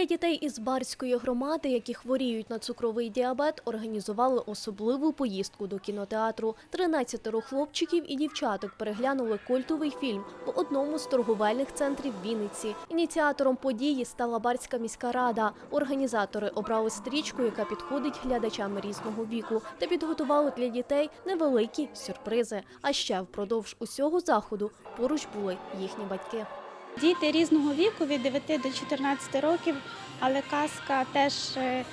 Для дітей із барської громади, які хворіють на цукровий діабет, організували особливу поїздку до кінотеатру. 13 хлопчиків і дівчаток переглянули культовий фільм в одному з торговельних центрів Вінниці. Ініціатором події стала Барська міська рада. Організатори обрали стрічку, яка підходить глядачам різного віку, та підготували для дітей невеликі сюрпризи. А ще впродовж усього заходу поруч були їхні батьки. Діти різного віку від 9 до 14 років, але казка теж е,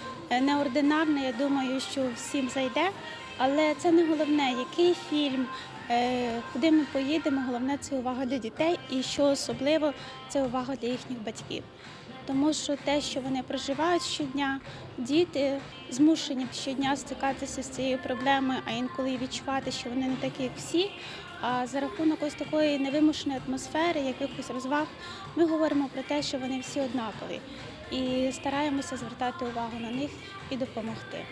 неординарна. Я думаю, що всім зайде. Але це не головне, який фільм, е, куди ми поїдемо. Головне це увага до дітей, і що особливо це увага для їхніх батьків. Тому що те, що вони проживають щодня, діти змушені щодня стикатися з цією проблемою, а інколи і відчувати, що вони не такі, як всі. А за рахунок ось такої невимушеної атмосфери, якихось розваг, ми говоримо про те, що вони всі однакові, і стараємося звертати увагу на них і допомогти.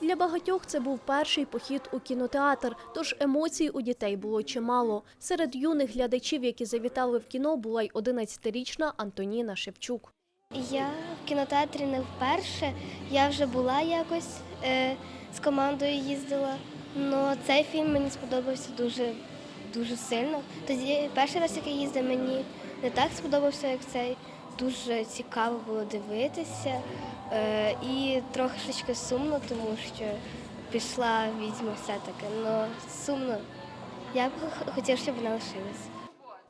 Для багатьох це був перший похід у кінотеатр, тож емоцій у дітей було чимало. Серед юних глядачів, які завітали в кіно, була й 11-річна Антоніна Шевчук. Я в кінотеатрі не вперше. Я вже була якось е, з командою їздила. але цей фільм мені сподобався дуже, дуже сильно. Тоді перший раз, як я їздила, мені не так сподобався, як цей. Дуже цікаво було дивитися. Е, і трошечки сумно, тому що пішла відьма все-таки. але сумно. Я б хотіла, щоб вона лишилась.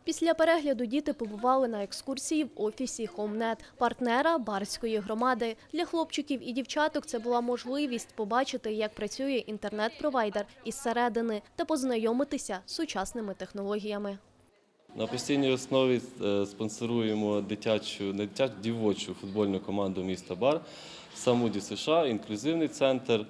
Після перегляду діти побували на екскурсії в офісі Хомнет, партнера барської громади. Для хлопчиків і дівчаток це була можливість побачити, як працює інтернет-провайдер із середини та познайомитися з сучасними технологіями. На постійній основі е, спонсоруємо дитячу, дитячу, дівочу футбольну команду міста Бар, Самуді США, інклюзивний центр.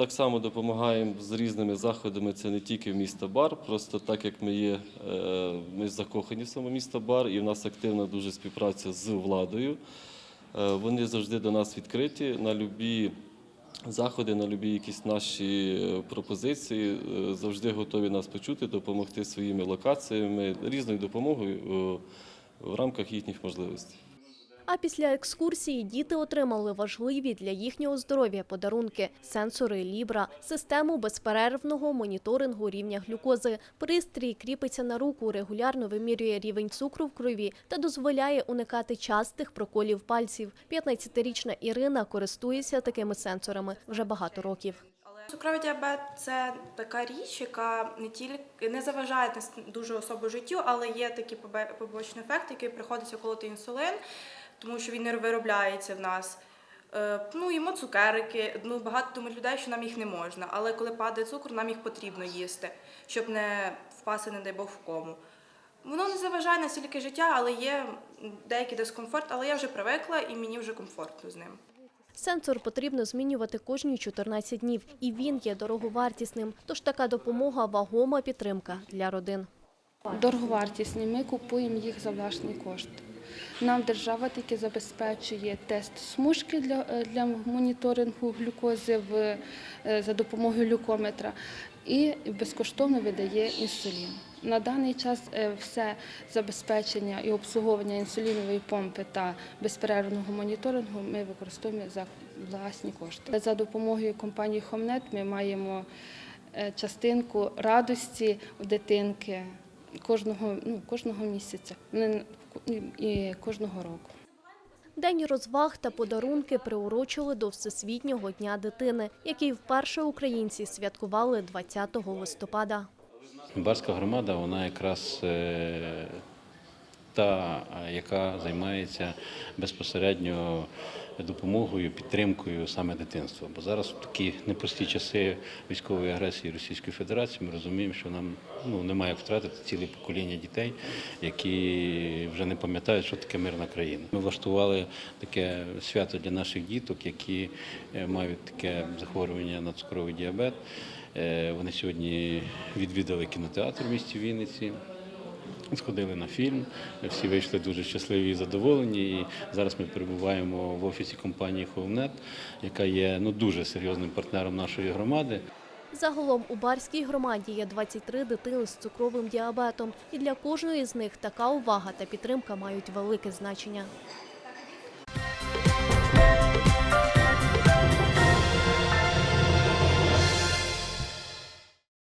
Так само допомагаємо з різними заходами. Це не тільки місто Бар, просто так як ми є, е, ми закохані в саме місто Бар, і в нас активна дуже співпраця з владою. Е, Вони завжди до нас відкриті на любі заходи, на любі якісь наші е, пропозиції. Завжди готові нас почути, допомогти своїми локаціями, різною допомогою в рамках їхніх можливостей. А після екскурсії діти отримали важливі для їхнього здоров'я подарунки: сенсори Лібра, систему безперервного моніторингу рівня глюкози. Пристрій кріпиться на руку, регулярно вимірює рівень цукру в крові та дозволяє уникати частих проколів пальців. 15-річна Ірина користується такими сенсорами вже багато років. Цукровий діабет це така річ, яка не тільки не заважає дуже особо життю, але є такий побе- побочний ефект, який приходиться колоти інсулин, тому що він не виробляється в нас. Е, Ну, їмо цукерики. Ну, багато думають людей, що нам їх не можна. Але коли падає цукор, нам їх потрібно їсти, щоб не впасти, не дай Бог, в кому. Воно не заважає настільки життя, але є деякий дискомфорт, але я вже привикла і мені вже комфортно з ним. Сенсор потрібно змінювати кожні 14 днів, і він є дороговартісним. Тож така допомога вагома підтримка для родин. Дороговартісні, ми купуємо їх за власний кошт. Нам держава таки забезпечує тест смужки для, е, для моніторингу глюкози в, е, за допомогою глюкометра і безкоштовно видає інсулін. На даний час е, все забезпечення і обслуговування інсулінової помпи та безперервного моніторингу ми використовуємо за власні кошти. За допомогою компанії Хомнет ми маємо частинку радості у дитинки кожного, ну, кожного місяця і кожного року. День розваг та подарунки приурочили до Всесвітнього дня дитини, який вперше українці святкували 20 листопада. Барська громада, вона якраз е, та, е, яка займається безпосередньо допомогою, підтримкою саме дитинства. Бо зараз в такі непрості часи військової агресії Російської Федерації ми розуміємо, що нам ну, немає як втратити ціле покоління дітей, які вже не пам'ятають, що таке мирна країна. Ми влаштували таке свято для наших діток, які е, мають таке захворювання на цукровий діабет. Е, Вони сьогодні відвідали кінотеатр в місті Вінниці. Сходили на фільм, всі вийшли дуже щасливі і задоволені. І зараз ми перебуваємо в офісі компанії Ховнет, яка є ну дуже серйозним партнером нашої громади. Загалом у Барській громаді є 23 дитини з цукровим діабетом, і для кожної з них така увага та підтримка мають велике значення.